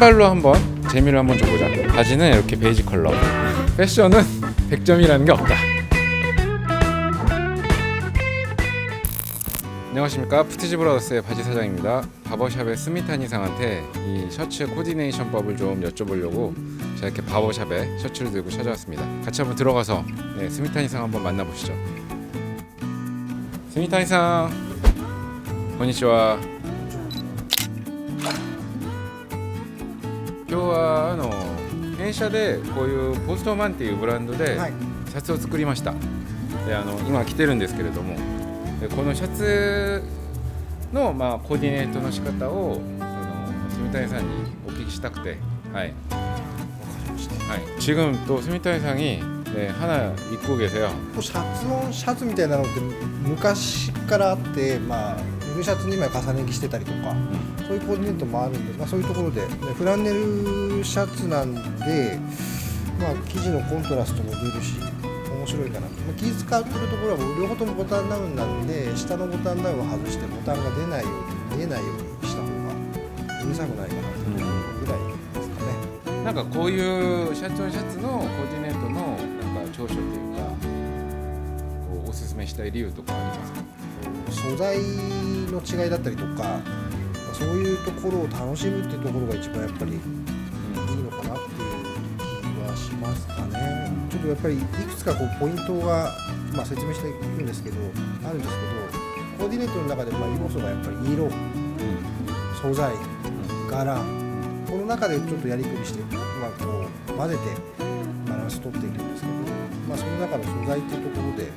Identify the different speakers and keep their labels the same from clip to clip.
Speaker 1: 신발로 한번 재미를 한번 줘보자. 바지는 이렇게 베이지 컬러. 패션은 100점이라는 게 없다. 안녕하십니까 푸티지 브라더스의 바지 사장입니다. 바버샵의 스미타니상한테 이 셔츠 코디네이션 법을 좀 여쭤보려고 제가 이렇게 바버샵에 셔츠를 들고 찾아왔습니다. 같이 한번 들어가서 네, 스미타니상 한번 만나보시죠. 스미타니상, konnichiwa. 今日はあの弊社でこういうポストマンっていうブランドで
Speaker 2: はい
Speaker 1: シャツを作りました。であの今着てるんですけれども、でこのシャツのまあコーディネートの仕方をあの住谷さんにお聞きしたくて、はい。はい。지금또住谷さんに네 하나 입고 계세요.
Speaker 2: シャツのシャツみたいなのって昔からあって、まあ、 N シャツ2枚重ね着してたりとか、そういうコーディネートもあるんで、まあ、そういうところで、でフランネルシャツなんで、まあ、生地のコントラストも出るし面白いかなと、まあ、気使ってるところはもう両方ともボタンダウンなんで下のボタンダウンを外してボタンが出ないように見えないようにした方がうるさくないかなというぐらいですかね。
Speaker 1: なんかこういうシャツのシャツのコーディネートのなんか長所というかこうおすすめしたい理由とかありますか？
Speaker 2: 素材の違いだったりとかまそういうところを楽しむっていうところが一番やっぱりいいのかなっていう気はしますかね。ちょっとやっぱりいくつかこうポイントが、まあ、説明していくんですけどあるんですけどコーディネートの中でまあ要素がやっぱり色素材柄この中でちょっとやりくりして、まあ、こう混ぜてバランス取っていくんですけど、まあ、その中の素材っていうところで、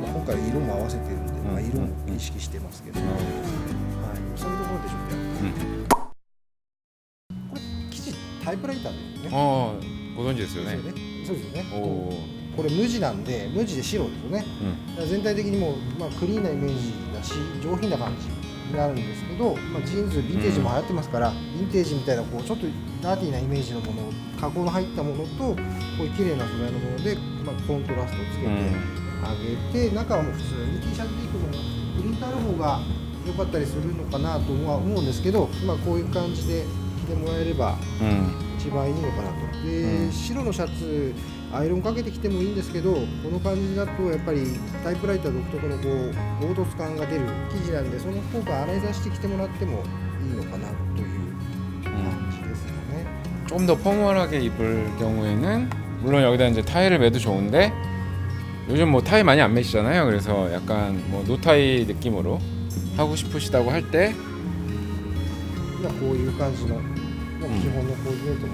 Speaker 2: まあ、今回色も合わせてるんで、まあ、色も意識してますけど、はい、そういうところでちょっとやってこれ生地タイプライターですよね。
Speaker 1: ああご存知ですよね。
Speaker 2: ですよねそうですよね。
Speaker 1: おお
Speaker 2: これ無地なんで無地で白ですよね。
Speaker 1: うん。
Speaker 2: だから全体的にもう、まあ、クリーンなイメージだし上品な感じになるんですけど、まあ、ジーンズヴィンテージも流行ってますから、ヴィンテージみたいなこうちょっとダーティーなイメージのもの加工の入ったものとこういう綺麗な素材のもので、まあ、コントラストをつけてあげて、中はもう普通に T シャツでいくのもプリンターの方が良かったりするのかなとは思うんですけど、まあ、こういう感じで着てもらえれば
Speaker 1: うん
Speaker 2: 一番いいのかなとで、
Speaker 1: うん
Speaker 2: 白のシャツアイロンかけてきてもいいんですけどこの感じだとやっぱりタイプライター独特のこう凹凸感が出る生地なんでその方が洗い出してきてもらってもいいのかなという感じですよね。
Speaker 1: 좀 더 포멀하게 입을 경우에는 물론 여기다 이제 타이를 매도 좋은데 요즘 뭐 타이 많이 안 매시잖아요. 그래서 약간 뭐 노타이 느낌으로 하고 싶으시다고 할 때
Speaker 2: まあこういう感じの、まあ
Speaker 1: うん
Speaker 2: 基本のコーディネートも、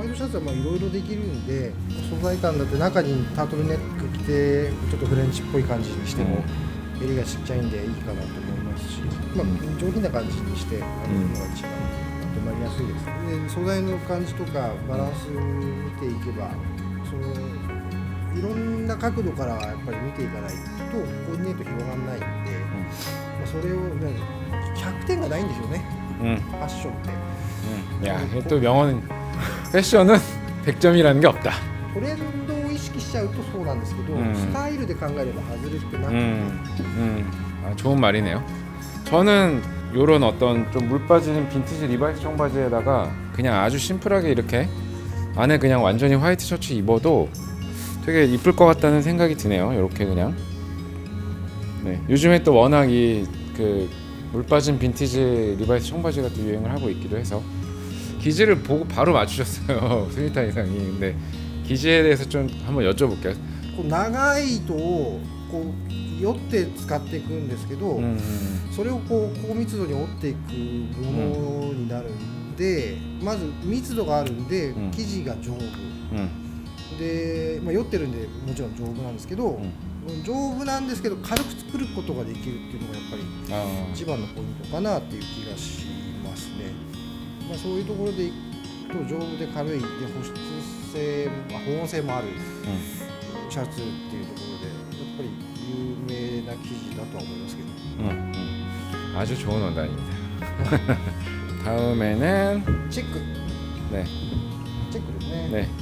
Speaker 2: ワイドシャツはまあいろいろできるんで素材感だって中にタートルネック着てちょっとフレンチっぽい感じにしても、襟がちっちゃいんでいいかなと思いますし、まあ、上品な感じにしてあげるのが一番まとまりやすいです、で素材の感じとかバランス見ていけばその いろんな角度からやっぱり見ていかないとコーディネート広がらないんで、まあそれをね100点がないんですよね
Speaker 1: 음,
Speaker 2: ファッションって。
Speaker 1: 음. 야, 이게 또 명언은 패션은 100점이라는 게 없다.
Speaker 2: トレンドを意識しちゃうとそうなんですけど、
Speaker 1: うん
Speaker 2: スタイルで考えれば外れてなくて、
Speaker 1: 음, 음. 아, 좋은 말이네요. 저는 요런 어떤 좀 물 빠지는 빈티지 리바이스 청바지에다가 그냥 아주 심플하게 이렇게 안에 그냥 완전히 화이트 셔츠 입어도 되게 이쁠 것 같다는 생각이 드네요. 이렇게 그냥. 네. 요즘에 또 워낙 이그 물 빠진 빈티지 리바이스 청바지가 또 유행을 하고 있기도 해서 기지를 보고 바로 맞추셨어요. 스니타 이상이. 근데 기지에 대해서 좀 한번 여쭤볼게요.
Speaker 2: こう長い糸をこう酔って使っていくんですけど、
Speaker 1: 음,
Speaker 2: それをこう高密度に折っていくものになるんで、まず密度があるんで、
Speaker 1: うん
Speaker 2: 生地が丈夫
Speaker 1: 음,
Speaker 2: で、まあ、酔ってるんでもちろん丈夫なんですけど、
Speaker 1: 음.
Speaker 2: 丈夫なんですけど軽く作ることができるっていうのがやっぱり
Speaker 1: 아,
Speaker 2: 一番のポイントかなっていう気がしますね。まあ、そういうところでいくと丈夫で軽いで保湿性、まあ、保温性もある
Speaker 1: 음.
Speaker 2: シャツっていうところでやっぱり有名な生地だとは思いますけど
Speaker 1: 음, 음. 아주 좋은 원단입니다. 다음에는
Speaker 2: チェック
Speaker 1: 네,
Speaker 2: チェックですね。
Speaker 1: 네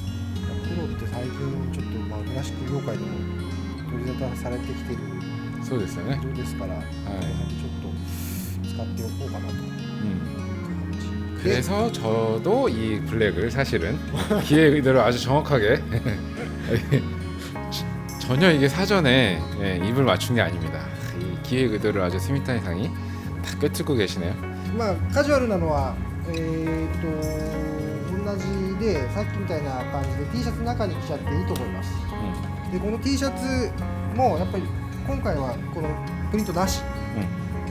Speaker 2: 最近ちょっとまあクラシック業界でも取り沙汰されてきてる
Speaker 1: そうですよね、
Speaker 2: 色ですから、はい、ちょっと使っておこうかなという
Speaker 1: 음.
Speaker 2: 感じ
Speaker 1: 그래서 저도 이 블랙을 사실은 기획 의도를 아주 정확하게 전혀 이게 사전에 예, 입을 맞춘 게 아닙니다. 이 기획 의도를 아주 스미타니 상이 다 꿰뚫고 계시네요.
Speaker 2: まあカジュアルなのはえー、と同 じでさっきみたいな感じで T シャツ中に着ちゃっていいと思います、
Speaker 1: うん、
Speaker 2: でこの T シャツもやっぱり今回はこのプリントなし、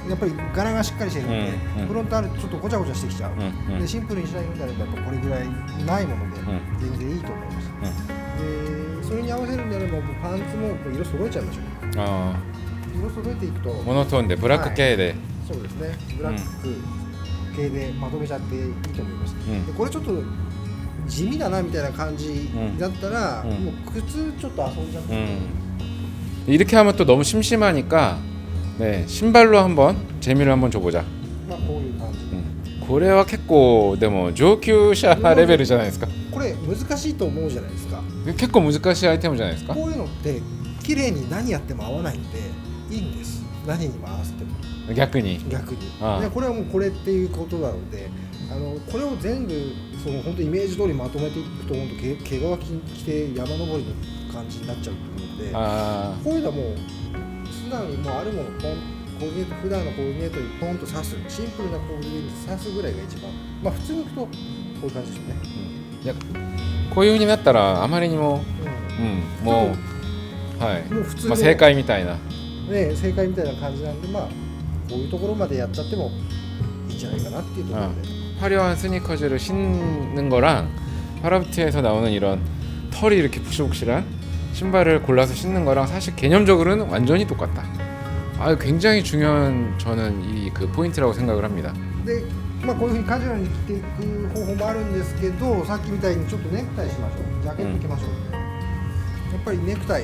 Speaker 2: うん、やっぱり柄がしっかりしてるので、
Speaker 1: うん、
Speaker 2: フロントあるとちょっとごちゃごちゃしてきちゃう、でシンプルにしたいのであればこれぐらいないもので全然いいと思います、でそれに合わせるんであればもうパンツもこう色揃えちゃいましょう。色揃えていくと
Speaker 1: モノトーンでブラック系で、はい、
Speaker 2: そうですね。ブラック、系でまとめちゃっていいと思います、
Speaker 1: うん
Speaker 2: でこれちょっと地味だなみたいな感じだったら、
Speaker 1: うん
Speaker 2: もう靴ちょっと遊んじゃって、
Speaker 1: 음. 이렇게 하면 또 너무 심심하니까 네 신발로 한번 재미를 한번 줘보자.
Speaker 2: まあこういう感じ
Speaker 1: 음. これは結構でも上級者レベルじゃないですか。
Speaker 2: これ難しいと思うじゃないですか
Speaker 1: 結構難しいアイテムじゃないですか。
Speaker 2: こういうのって綺麗に何やっても合わないんでいいんです何にも合わせても
Speaker 1: 逆に。
Speaker 2: 逆にでこれはもうこれっていうことなのであのこれを全部その本当イメージ通りまとめていくと本当け毛皮着て山登りの感じになっちゃうと思うので
Speaker 1: あ
Speaker 2: こういうのはもう素直にもうあるものポンコーディネート普段のコーディネートにポンと刺すシンプルなコーディネートに刺すぐらいが一番まあ普通にいくとこういう感じでしょうね、
Speaker 1: あ。いやこういう風になったらあまりにも
Speaker 2: う
Speaker 1: うんもうはい
Speaker 2: ん、もう普通の、
Speaker 1: まあ正解みたいな。
Speaker 2: ね、正解みたいな感じなんでまあこういうところまでやっちゃってもいいんじゃないかなっていうところで、
Speaker 1: 화려한 스니커즈를 신는 거랑 파라브트에서 나오는 이런 털이 이렇게 푹실푹실한 신발을 골라서 신는 거랑 사실 개념적으로는 완전히 똑같다. 아, 굉장히 중요한 저는 이 그 포인트라고 생각을 합니다.
Speaker 2: で、まあ、こういうふうにカジュアルに着ていく方法もあるんですけどさっきみたいにちょっとネクタイしましょうジャケット着ましょう、やっぱりネクタイ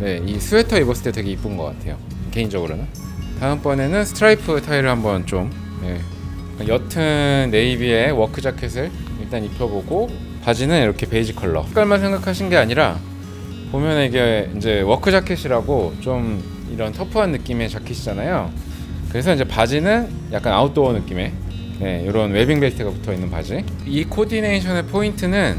Speaker 1: 네, 이 스웨터 입었을 때 되게 이쁜 것 같아요. 개인적으로는. 다음번에는 스트라이프 타일을 한번 좀 예, 옅은 네이비의 워크 자켓을 일단 입혀보고 바지는 이렇게 베이지 컬러. 색깔만 생각하신 게 아니라 보면 이게 이제 워크 자켓이라고 좀 이런 터프한 느낌의 자켓이잖아요. 그래서 이제 바지는 약간 아웃도어 느낌의 네, 이런 웨빙 벨트가 붙어 있는 바지. 이 코디네이션의 포인트는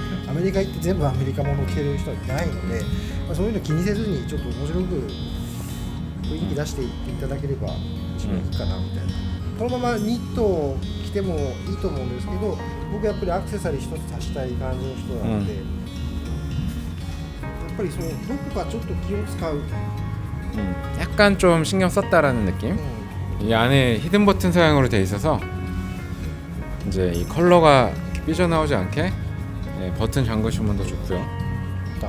Speaker 2: アメリカ行って全部アメリカものを着てる人はいないので、まあ、そういうの気にせずにちょっと面白く雰囲気出していっていただければ一番いいかなみたいな、このままニットを着てもいいと思うんですけど僕やっぱりアクセサリー一つ足したい感じの人なので、やっぱりそのどこかちょっと気を使う、
Speaker 1: 음, 약간 좀 신경 썼다라는 느낌.
Speaker 2: うん
Speaker 1: 이 안에 히든 버튼 사양으로 돼 있어서 이제 이 컬러가 이렇게 삐져나오지 않게 네, 버튼 잠그시면 더 좋고요.
Speaker 2: だ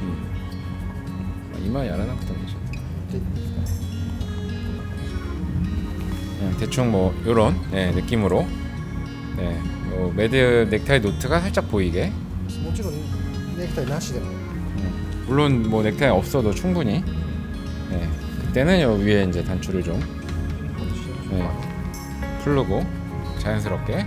Speaker 1: 음. 아, 이마 야라나쿠다
Speaker 2: ていいですかね
Speaker 1: 네, 대충 뭐 요런 네, 느낌으로 네, 요 매드 넥타이 노트가 살짝 보이게
Speaker 2: もちろんネクタイなしでも
Speaker 1: 물론 뭐 넥타이 없어도 충분히 네, 그때는 요 위에 이제 단추를 좀
Speaker 2: 外してみましょう
Speaker 1: 네,
Speaker 2: か
Speaker 1: 풀르고 자연스럽게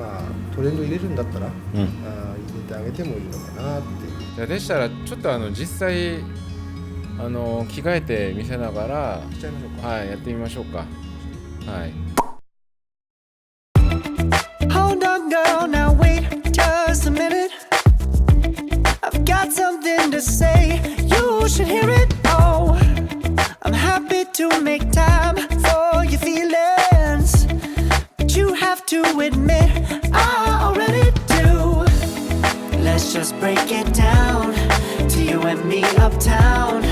Speaker 2: まあ、トレンド入れるんだったら、
Speaker 1: 응.
Speaker 2: あー入れてあげてもいいのかなっていう。
Speaker 1: じゃあでしたらちょっとあの実際あの着替えて見せながら。はいやってみましょうか。はい。
Speaker 3: Hold on, girl, now wait just a minute. I've got something to say, you should hear it. Oh, I'm happy to make time for your feelings, but you have to admit break it down to you and me uptown,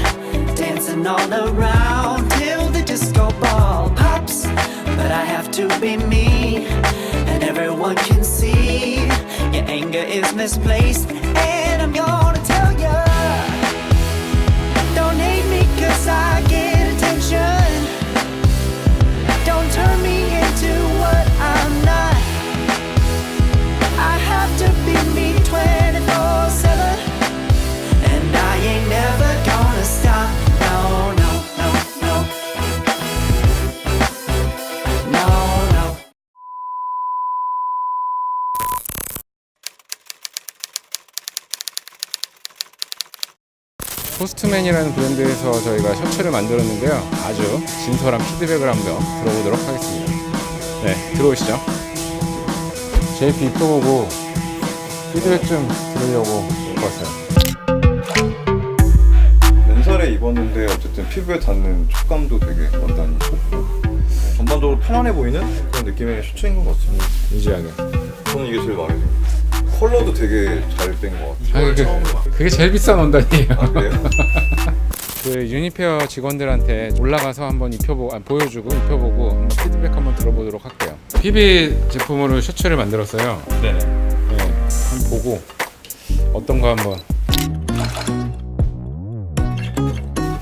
Speaker 3: dancing all around till the disco ball pops. But I have to be me, and everyone can see your anger is misplaced. And I'm gonna tell ya, don't hate me 'cause I
Speaker 1: 포스트맨이라는 브랜드에서 저희가 셔츠를 만들었는데요. 아주 진솔한 피드백을 한번 들어보도록 하겠습니다. 네, 들어오시죠. JP 입혀보고 피드백 좀 들으려고 갖고 왔어요.
Speaker 4: 맨살에 입었는데 어쨌든 피부에 닿는 촉감도 되게 원단이 좋고 전반적으로 편안해 보이는 그런 느낌의 셔츠인 것 같습니다.
Speaker 1: 유지하게.
Speaker 4: 저는 이게 제일 마음에 들어요. 컬러도 되게 잘 뺀 것 같아요.
Speaker 1: 아, 그게, 그게 제일 비싼 원단이에요.
Speaker 4: 아, 그래요?
Speaker 1: 그 유니페어 직원들한테 올라가서 한번 입혀보고 아, 보여주고 입혀보고 한번 피드백 한번 들어보도록 할게요. PB 제품으로 셔츠를 만들었어요.
Speaker 5: 네네.
Speaker 1: 네, 한번 보고 어떤 거 한번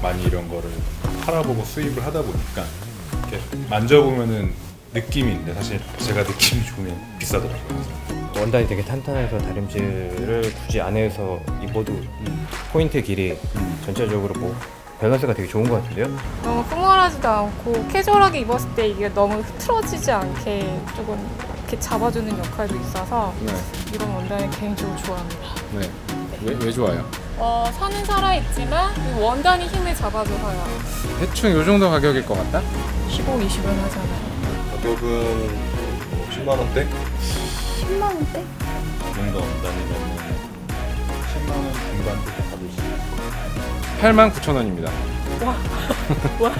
Speaker 5: 많이 이런 거를 팔아보고 수입을 하다 보니까 이렇게 만져보면은 느낌인데 사실 제가 느낌이 좋으면 비싸더라고요.
Speaker 6: 원단이 되게 탄탄해서 다림질을 굳이 안 해서 입어도 포인트 길이 전체적으로 뭐 밸런스가 되게 좋은 것 같은데요?
Speaker 7: 너무 풍멀하지도 않고 캐주얼하게 입었을 때 이게 너무 흐트러지지 않게 조금 이렇게 잡아주는 역할도 있어서
Speaker 1: 네,
Speaker 7: 이런 원단을 개인적으로 좋아합니다.
Speaker 1: 네. 왜, 왜 좋아요?
Speaker 7: 어, 선은 살아있지만 이 원단이 힘을 잡아줘서요.
Speaker 1: 대충 요 정도 가격일 것 같다?
Speaker 7: 15, 20은 하잖아요.
Speaker 4: 가격은 10만 원대?
Speaker 7: 10만 원대?
Speaker 5: 뭔가 원단이면 10만 원 중반대 받을 수 있어요.
Speaker 1: 8만 9천 원입니다.
Speaker 7: 와,